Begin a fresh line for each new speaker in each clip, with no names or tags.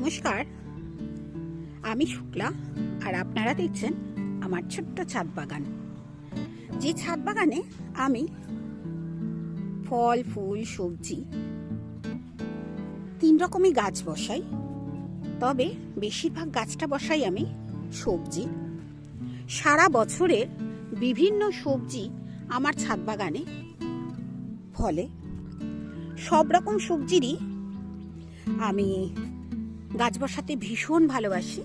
নমস্কার। আমি শুক্লা, আর আপনারা দেখছেন আমার ছোট্ট ছাদ বাগান। যে ছাদ বাগানে আমি ফল, ফুল, সবজি, তিন রকমই গাছ বসাই। তবে বেশিরভাগ গাছটা বসাই আমি সবজি। সারা বছরের বিভিন্ন সবজি আমার ছাদ বাগানে ফলে। সব রকম সবজিরই আমি গাছ বসাতে ভীষণ ভালোবাসি।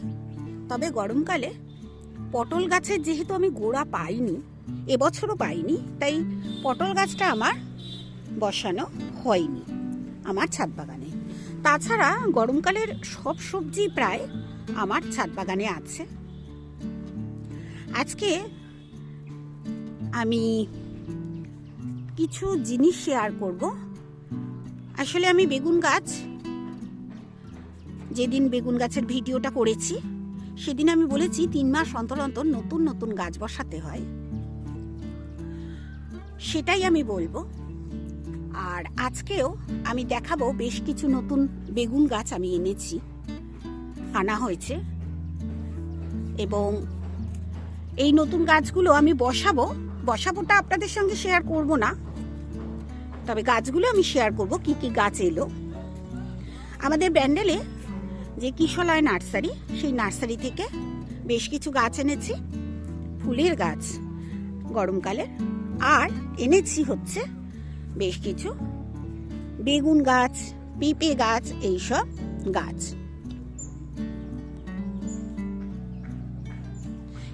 তবে গরমকালে পটল গাছের যেহেতু আমি গোড়া পাইনি, এবছরও পাইনি, তাই পটল গাছটা আমার বসানো হয়নি, আমার ছাদ বাগানে। তাছাড়া গরমকালের সব সবজি প্রায় আমার ছাদ বাগানে আছে। আজকে আমি কিছু জিনিস শেয়ার করব। আসলে আমি বেগুন গাছ যেদিন বেগুন গাছের ভিডিওটা করেছি, সেদিন আমি বলেছি তিন মাস অন্তর অন্তর নতুন নতুন গাছ বসাতে হয়। সেটাই আমি বলব। আর আজকেও আমি দেখাবো বেশ কিছু নতুন বেগুন গাছ আমি এনেছি। আনা হয়েছে। এবং এই নতুন গাছগুলো আমি বসাবো। বসাবোটা আপনাদের সঙ্গে শেয়ার করব না। তবে গাছগুলো আমি শেয়ার করব, কি কি গাছ এলো। আমাদের ব্যান্ডেলে যে কিশলয় নার্সারি, সেই নার্সারি থেকে বেশ কিছু গাছ এনেছি। ফুলের গাছ গরমকালে আর এনেছি হচ্ছে বেশ কিছু বেগুন গাছ, পেঁপে গাছ, এইসব গাছ।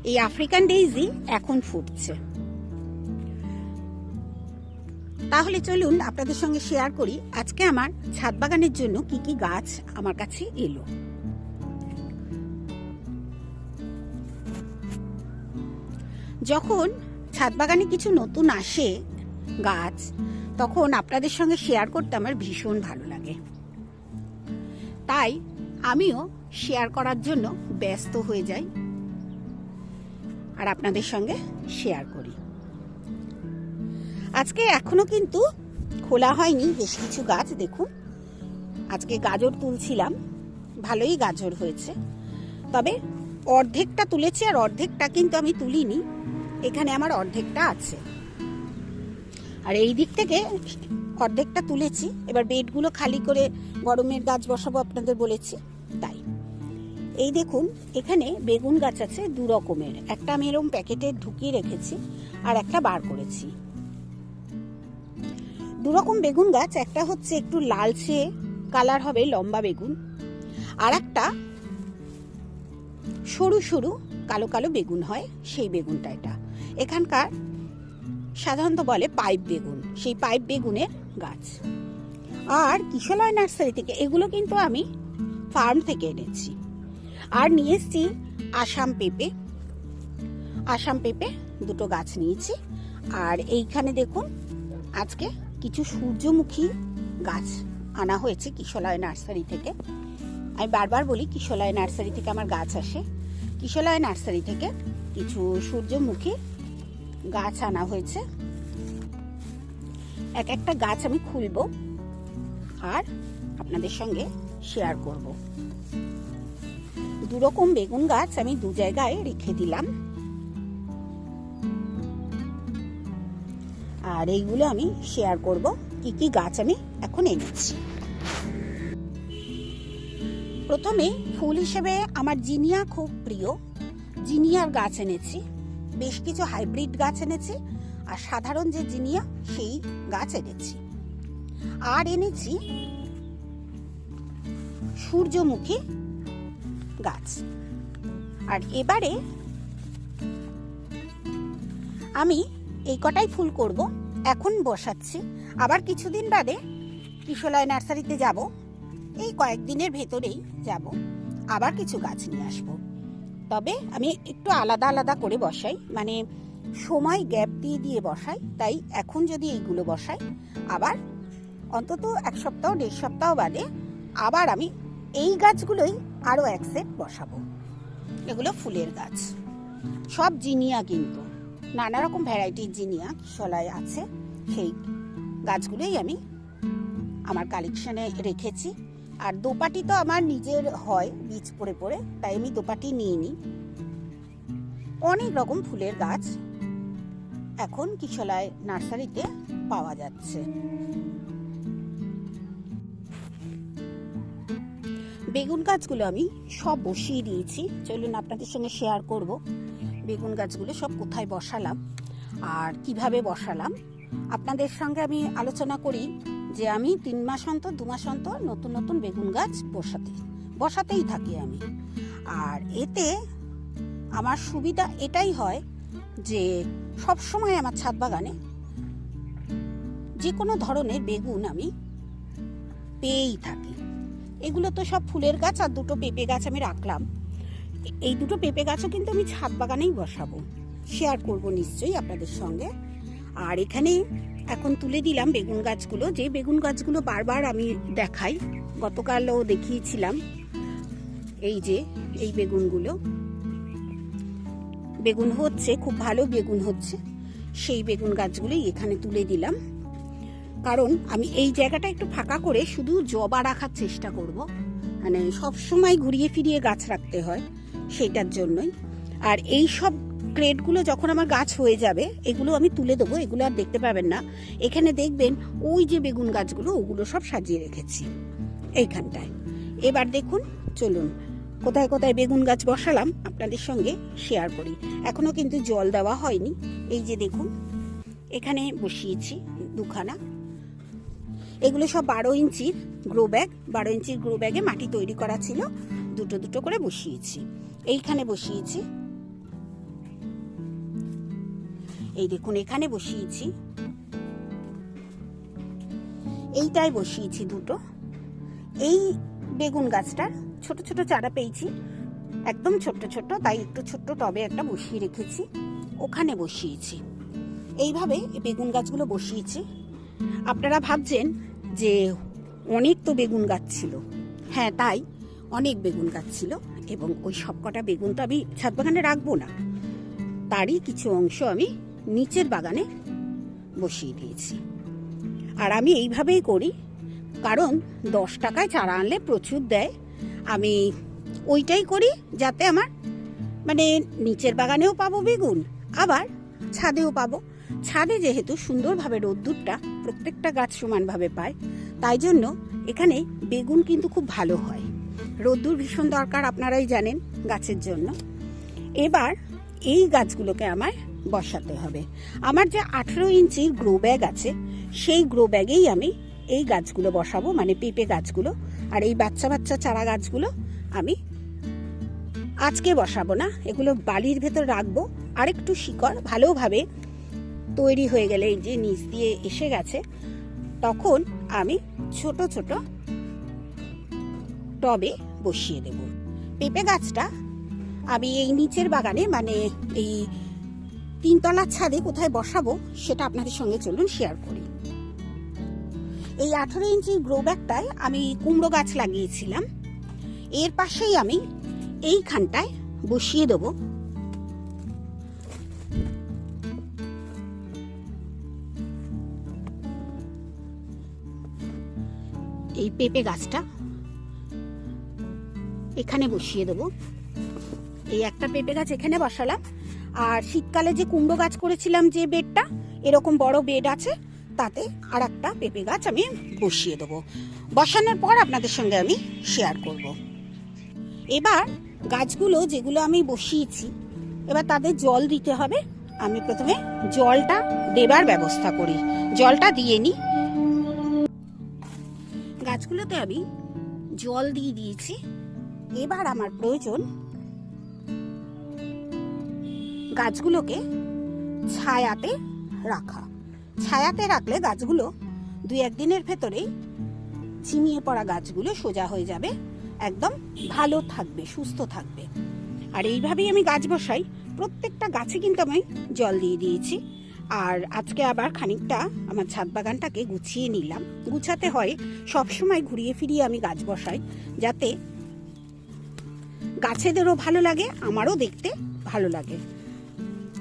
এই আফ্রিকান ডেইজি এখন ফুটছে। তাহলে চলুন আপনাদের সঙ্গে শেয়ার করি আজকে আমার ছাদ বাগানের জন্য কি কি গাছ আমার কাছে এলো। যখন ছাদ বাগানে কিছু নতুন আসে গাছ, তখন আপনাদের সঙ্গে শেয়ার করতে আমার ভীষণ ভালো লাগে। তাই আমিও শেয়ার করার জন্য ব্যস্ত হয়ে যাই আর আপনাদের সঙ্গে শেয়ার করি। আজকে এখনও কিন্তু খোলা হয়নি, বেশ কিছু গাছ দেখুন। আজকে গাজর তুলছিলাম, ভালোই গাজর হয়েছে। তবে অর্ধেকটা তুলেছি আর অর্ধেকটা কিন্তু আমি তুলিনি, এখানে আমার অর্ধেকটা আছে। আর এই দিক থেকে অর্ধেকটা তুলেছি, এবার বেডগুলো খালি করে গরমের গাছ বসাবো আপনাদের বলেছি, তাই। এই দেখুন, এখানে বেগুন গাছ আছে দু রকমের, একটা আমি এরকম প্যাকেটে ঢুকিয়ে রেখেছি আর একটা বার করেছি। দুরকম বেগুন গাছ, একটা হচ্ছে একটু লালচে কালার হবে, লম্বা বেগুন আর একটা সরু সরু কালো কালো বেগুন হয়, সেই বেগুনটা এটা। এখানকার সাধারণত বলে পাইপ বেগুন, সেই পাইপ বেগুনের গাছ। আর কিশলয় নার্সারি থেকে, এগুলো কিন্তু আমি ফার্ম থেকে এনেছি। আর নিয়ে এসছি আসাম পেঁপে। আসাম পেঁপে দুটো গাছ নিয়েছি। আর এইখানে দেখুন, আজকে কিছু সূর্যমুখী গাছ আনা হয়েছে কিশলয় নার্সারি থেকে। আমি বারবার বলি কিশলয় নার্সারি থেকে আমার গাছ আসে। কিশলয় নার্সারি থেকে কিছু সূর্যমুখী গাছ আনা হয়েছে। এক একটা গাছ আমি খুলব আর আপনাদের সঙ্গে শেয়ার করব। দুরকম বেগুন গাছ আমি দু জায়গায় রেখে দিলাম। আর এইগুলো আমি শেয়ার করব, কি কি গাছ আমি এখন এনেছি। প্রথমে ফুল হিসেবে আমার জিনিয়া খুব প্রিয়। জিনিয়ার গাছ এনেছি, বেশ কিছু হাইব্রিড গাছ এনেছি, আর সাধারণ যে জিনিয়া, সেই গাছ এনেছি। আর এনেছি সূর্যমুখী গাছ। আর এবারে আমি এই কটাই ফুল করব। এখন বসাচ্ছি। আবার কিছুদিন বাদে কিশোলয় নার্সারিতে যাব। এই কয়েকদিনের ভেতরেই যাব। আবার কিছু গাছ নিয়ে আসব। তবে আমি একটু আলাদা আলাদা করে বসাই। মানে সময় গ্যাপ দিয়ে দিয়ে বসাই। তাই এখন যদি এইগুলো বসাই, আবার অন্তত এক সপ্তাহ, দেড় সপ্তাহ বাদে আবার আমি এই গাছগুলোই আরও এক সেট বসাবো। এগুলো ফুলের গাছ। সব জিনিয়া কিন্তু। নানা রকম ভ্যারাইটির জিনিয়া কিশলায় আছে। সেই গাছগুলোই আমি আমার কালেকশনে রেখেছি। আর দোপাটি তো আমার নিজের হয়, বীজ পড়ে পড়ে, তাই আমি দোপাটি নিয়ে নিই। অনেক রকম ফুলের গাছ এখন কিশলায় নার্সারিতে পাওয়া যাচ্ছে। বেগুন গাছগুলো আমি সব বসিয়ে দিয়েছি। চলুন আপনাদের সঙ্গে শেয়ার করব। বেগুন গাছগুলো সব কোথায় বসালাম আর কীভাবে বসালাম, আপনাদের সঙ্গে আমি আলোচনা করি যে আমি তিন মাস অন্তর, দু মাস অন্তর নতুন নতুন বেগুন গাছ বসাতে, বসাতেই থাকি আমি। আর এতে আমার সুবিধা এটাই হয় যে সব সময় আমার ছাদ বাগানে যে কোনো ধরনের বেগুন আমি পেয়েই থাকি। এগুলো তো সব ফুলের গাছ আর দুটো পেঁপে গাছ আমি রাখলাম। এই দুটো পেঁপে গাছও কিন্তু আমি ছাদ বাগানেই বসাবো। শেয়ার করব নিশ্চয়ই আপনাদের সঙ্গে। আর এখানে এখন তুলে দিলাম বেগুন গাছগুলো। যে বেগুন গাছগুলো বারবার আমি দেখাই, গতকালও দেখিয়েছিলাম। এই যে, এই বেগুনগুলো। বেগুন হচ্ছে, খুব ভালো বেগুন হচ্ছে। সেই বেগুন গাছগুলোই এখানে তুলে দিলাম। কারণ আমি এই জায়গাটা একটু ফাঁকা করে শুধু জবা রাখার চেষ্টা করব। মানে সব সময় ঘুরিয়ে ফিরিয়ে গাছ রাখতে হয় সেইটার জন্যই। আর এই সব ক্রেটগুলো যখন আমার গাছ হয়ে যাবে, এগুলো আমি তুলে দেবো, এগুলো আর দেখতে পাবেন না। এখানে দেখবেন ওই যে বেগুন গাছগুলো, ওগুলো সব সাজিয়ে রেখেছি এইখানটায়। এবার দেখুন, চলুন, কোথায় কোথায় বেগুন গাছ বসালাম আপনাদের সঙ্গে শেয়ার করি। এখনও কিন্তু জল দেওয়া হয়নি। এই যে দেখুন, এখানে বসিয়েছি দুখানা। এগুলো সব বারো ইঞ্চির গ্রো ব্যাগ বারো ইঞ্চির গ্রো ব্যাগে মাটি তৈরি করা ছিল। দুটো দুটো করে বসিয়েছি। এইখানে বসিয়েছি। এই দেখুন, এখানে বসিয়েছি। এইটাই বসিয়েছি দুটো। এই বেগুন গাছটার ছোট ছোট চারা পেয়েছি। একদম ছোট্ট ছোট্ট, তাই একটু ছোট্ট টবে একটা বসিয়ে রেখেছি। ওখানে বসিয়েছি। এইভাবে বেগুন গাছগুলো বসিয়েছি। আপনারা ভাবছেন যে অনেক তো বেগুন গাছ ছিল। হ্যাঁ তাই অনেক বেগুন গাছ ছিল এবং ওই সবকটা বেগুন তো আমি ছাদ বাগানে রাখব না। তারই কিছু অংশ আমি নিচের বাগানে বসিয়ে দিয়েছি। আর আমি এইভাবেই করি, কারণ দশ টাকায় চারা আনলে প্রচুর দেয়। আমি ওইটাই করি যাতে আমার মানে নিচের বাগানেও পাবো বেগুন, আবার ছাদেও পাবো। ছাদে যেহেতু সুন্দরভাবে রোদ্দুরটা প্রত্যেকটা গাছ সমানভাবে পায়, তাই জন্য এখানে বেগুন কিন্তু খুব ভালো হয়। রোদ্দুর ভীষণ দরকার আপনারাই জানেন গাছের জন্য। এবার এই গাছগুলোকে আমায় বসাতে হবে। আমার যে আঠেরো ইঞ্চির গ্রো ব্যাগ আছে, সেই গ্রো ব্যাগেই আমি এই গাছগুলো বসাবো মানে পেঁপে গাছগুলো আর এই বাচ্চা বাচ্চা চারা গাছগুলো আমি আজকে বসাবো না, এগুলো বালির ভেতর রাখব। আরেকটু শিকড় ভালোভাবে তৈরি হয়ে গেলে এই যে নিচ দিয়ে এসে গেছে, তখন আমি ছোট ছোট টবে বসিয়ে দেব। পেঁপে গাছটা আমি এই নিচের বাগানে মানে এই তিনতলার ছাদে কোথায় বসাবো সেটা আপনাদের সঙ্গে চলুন শেয়ার করি। এই আঠারো ইঞ্চি গ্রো ব্যাগটায় আমি কুমড়ো গাছ লাগিয়েছিলাম। এর পাশেই আমি এইখানটায় বসিয়ে দেবো এই পেঁপে গাছটা এখানে বসিয়ে দেবো। এই একটা পেঁপে গাছ এখানে বসালাম। আর শীতকালে যে কুমড়ো গাছ করেছিলাম যে বেডটা, এরকম বড় বেড আছে, তাতে আর একটা পেঁপে গাছ আমি বসিয়ে দেবো। বসানোর পর আপনাদের সঙ্গে আমি শেয়ার করব। এবার গাছগুলো যেগুলো আমি বসিয়েছি, এবার তাদের জল দিতে হবে। আমি প্রথমে জলটা দেবার ব্যবস্থা করি। জলটা দিয়ে নিই। গাছগুলোতে আমি জল দিয়ে দিয়েছি। এবার আমার প্রয়োজন গাছগুলোকে ছায়াতে রাখা। ছায়াতে রাখলে গাছগুলো দুই একদিনের ভেতরেই ঝিমিয়ে পড়া গাছগুলো সোজা হয়ে যাবে, একদম ভালো থাকবে, সুস্থ থাকবে। আর এইভাবেই আমি গাছ বসাই। প্রত্যেকটা গাছে কিন্তু আমি জল দিয়ে দিয়েছি। আর আজকে আবার খানিকটা আমার ছাদ বাগানটাকে গুছিয়ে নিলাম। গুছাতে হয় সব সময় ঘুরিয়ে ফিরিয়ে আমি গাছ বসাই, যাতে গাছেদেরও ভালো লাগে, আমারও দেখতে ভালো লাগে।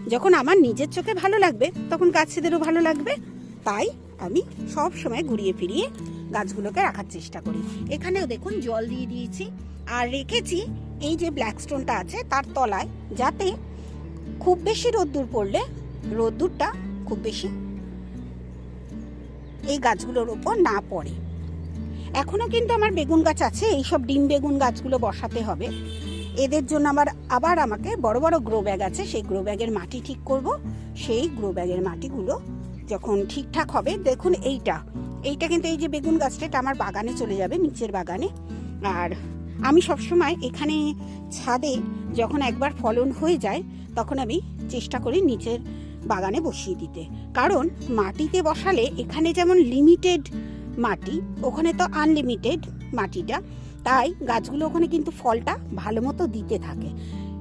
যখন আমার নিজের চোখে ভালো লাগবে, তখন গাছেদেরও ভালো লাগবে। তাই আমি সব সময় ঘুরিয়ে ফিরিয়ে গাছগুলোকে রাখার চেষ্টা করি। এখানেও দেখুন জল দিয়ে দিয়েছি। আর রেখেছি এই যে ব্ল্যাক স্টোনটা আছে, তার তলায়, যাতে খুব বেশি রোদ্দুর পড়লে রোদ্দুরটা খুব বেশি। এই গাছগুলোর ওপর না পড়ে। এখনও কিন্তু আমার বেগুন গাছ আছে, এইসব ডিম বেগুন গাছগুলো বসাতে হবে। এদের জন্য আমার আবার আমাকে বড় বড় গ্রো ব্যাগ আছে, সেই গ্রো ব্যাগের মাটি ঠিক করব। সেই গ্রো ব্যাগের মাটিগুলো যখন ঠিকঠাক হবে, দেখুন এইটা। এইটা কিন্তু এই যে বেগুন গাছটা, এটা আমার বাগানে চলে যাবে, নিচের বাগানে। আর আমি সবসময় এখানে ছাদে যখন একবার ফলন হয়ে যায়, তখন আমি চেষ্টা করি নিচের বাগানে বসিয়ে দিতে। কারণ মাটিতে বসালে এখানে যেমন লিমিটেড মাটি, ওখানে তো আনলিমিটেড মাটিটা। তাই গাছগুলো ওখানে কিন্তু ফলটা ভালো মতো দিতে থাকে।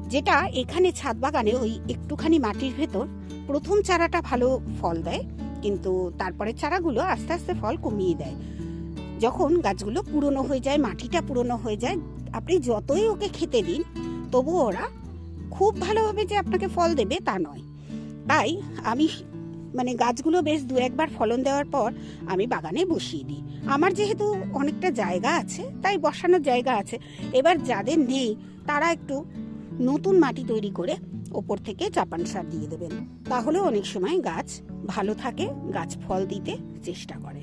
যেটা এখানে ছাদ বাগানে ওই একটুখানি মাটির ভেতর প্রথম চারাটা ভালো ফল দেয়, কিন্তু তারপরে চারাগুলো আস্তে আস্তে ফল কমিয়ে দেয়। যখন গাছগুলো পুরনো হয়ে যায়, মাটিটা পুরনো হয়ে যায়, আপনি যতই ওকে খেতে দিন, তবুও ওরা খুব ভালোভাবে যে আপনাকে ফল দেবে তা নয়। তাই আমি মানে গাছগুলো বেশ দু একবার ফলন দেওয়ার পর আমি বাগানে বসিয়ে দিই। আমার যেহেতু অনেকটা জায়গা আছে, তাই বসানোর জায়গা আছে। এবার যাদের নেই, তারা একটু নতুন মাটি তৈরি করে ওপর থেকে চাপান সার দিয়ে দেবেন। তাহলে অনেক সময় গাছ ভালো থাকে, গাছ ফল দিতে চেষ্টা করে।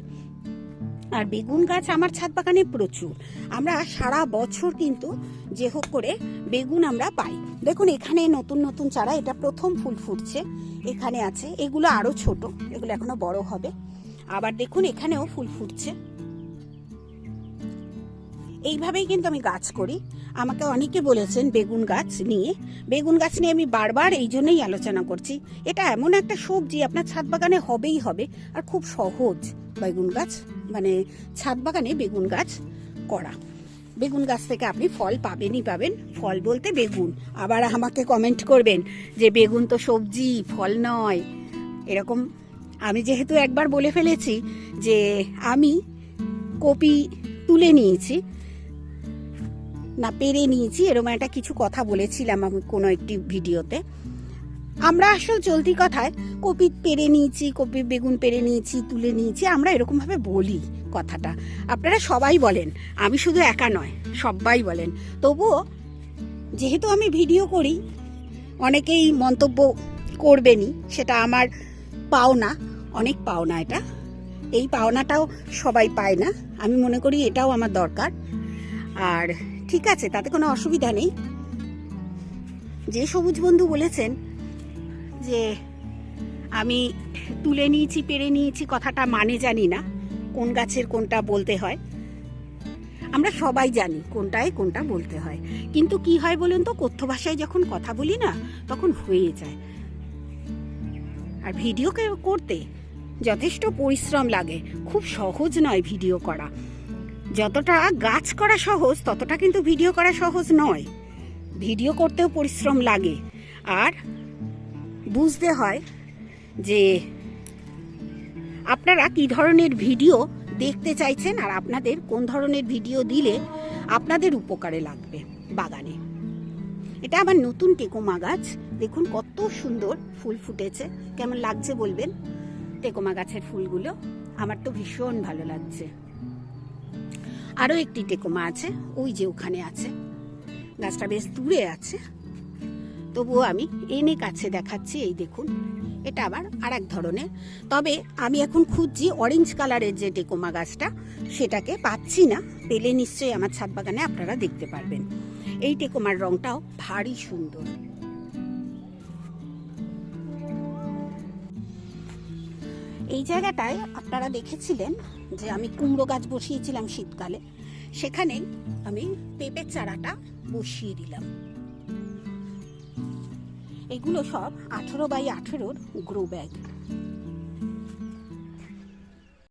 আর বেগুন গাছ আমার ছাদ বাগানে প্রচুর। আমরা সারা বছর কিন্তু যে হোক করে বেগুন আমরা পাই। দেখুন, এখানে নতুন নতুন চারা, এটা প্রথম ফুল ফুটছে। এখানে আছে, এগুলো আরও ছোট, এগুলো এখনও বড় হবে। আবার দেখুন, এখানেও ফুল ফুটছে। এইভাবেই কিন্তু আমি গাছ করি। আমাকে অনেকে বলেছেন বেগুন গাছ নিয়ে। বেগুন গাছ নিয়ে আমি বারবার এই জন্যই আলোচনা করছি। এটা এমন একটা সবজি, আপনার ছাদ বাগানে হবেই হবে। আর খুব সহজ বেগুন গাছ মানে ছাদ বাগানে বেগুন গাছ করা। বেগুন গাছ থেকে আপনি ফল পাবেনই পাবেন। ফল বলতে বেগুন। আবার আমাকে কমেন্ট করবেন যে বেগুন তো সবজি, ফল নয়। এরকম আমি যেহেতু একবার বলে ফেলেছি যে আমি কপি তুলে নিয়েছি না, পেরে নিয়েছি, এরকম একটা কিছু কথা বলেছিলাম আমি কোনো একটি ভিডিওতে। আমরা আসলে চলতি কথায় কপি পেরে নিয়েছি কপি বেগুন পেরে নিয়েছি, তুলে নিয়েছি, আমরা এরকমভাবে বলি কথাটা। আপনারা সবাই বলেন, আমি শুধু একা নয়, সবাই বলেন। তবুও যেহেতু আমি ভিডিও করি, অনেকেই মন্তব্য করবেনই, সেটা আমার পাওনা, অনেক পাওনা এটা। এই পাওনাটাও সবাই পায় না, আমি মনে করি এটাও আমার দরকার। আর ঠিক আছে, তাতে কোনো অসুবিধা নেই। যে সবুজ বন্ধু বলেছেন যে আমি তুলে নিয়েছি, পেরে নিয়েছি, কথাটা মানে জানি না, কোন গাছের কোনটা বলতে হয়। আমরা সবাই জানি কোনটায় কোনটা বলতে হয়। কিন্তু কি হয় বলুন তো, কথ্য ভাষায় যখন কথা বলি না, তখন হয়ে যায়। আর ভিডিও করতে যথেষ্ট পরিশ্রম লাগে। খুব সহজ নয় ভিডিও করা। যতটা গাছ করা সহজ, ততটা কিন্তু ভিডিও করা সহজ নয়। ভিডিও করতেও পরিশ্রম লাগে। আর বুঝতে হয় যে আপনারা কি ধরনের ভিডিও দেখতে চাইছেন আর আপনাদের কোন ধরনের ভিডিও দিলে আপনাদের উপকারে লাগবে বাগানে। এটা আমার নতুন টেকোমা গাছ। দেখুন কত সুন্দর ফুল ফুটেছে। কেমন লাগছে বলবেন? টেকোমা গাছের ফুলগুলো। আমার তো ভীষণ ভালো লাগছে। আরও একটি টেকোমা আছে, ওই যে ওখানে আছে। গাছটা বেশ দূরে আছে। তবুও আমি এনে কাছে দেখাচ্ছি, এই দেখুন। এটা আবার আর এক ধরনের। তবে আমি এখন খুঁজছি অরেঞ্জ কালারের যে টেকোমা গাছটা, সেটাকে পাচ্ছি না। পেলে নিশ্চয়ই আমার ছাদ বাগানে আপনারা দেখতে পারবেন। এই টেকোমার রংটাও ভারী সুন্দর। এই জায়গাটায় আপনারা দেখেছিলেন যে আমি কুমড়ো গাছ বসিয়েছিলাম শীতকালে সেখানেই আমি পেঁপের চারাটা বসিয়ে দিলাম। এগুলো সব আঠেরো বাই আঠেরোর গ্রো ব্যাগ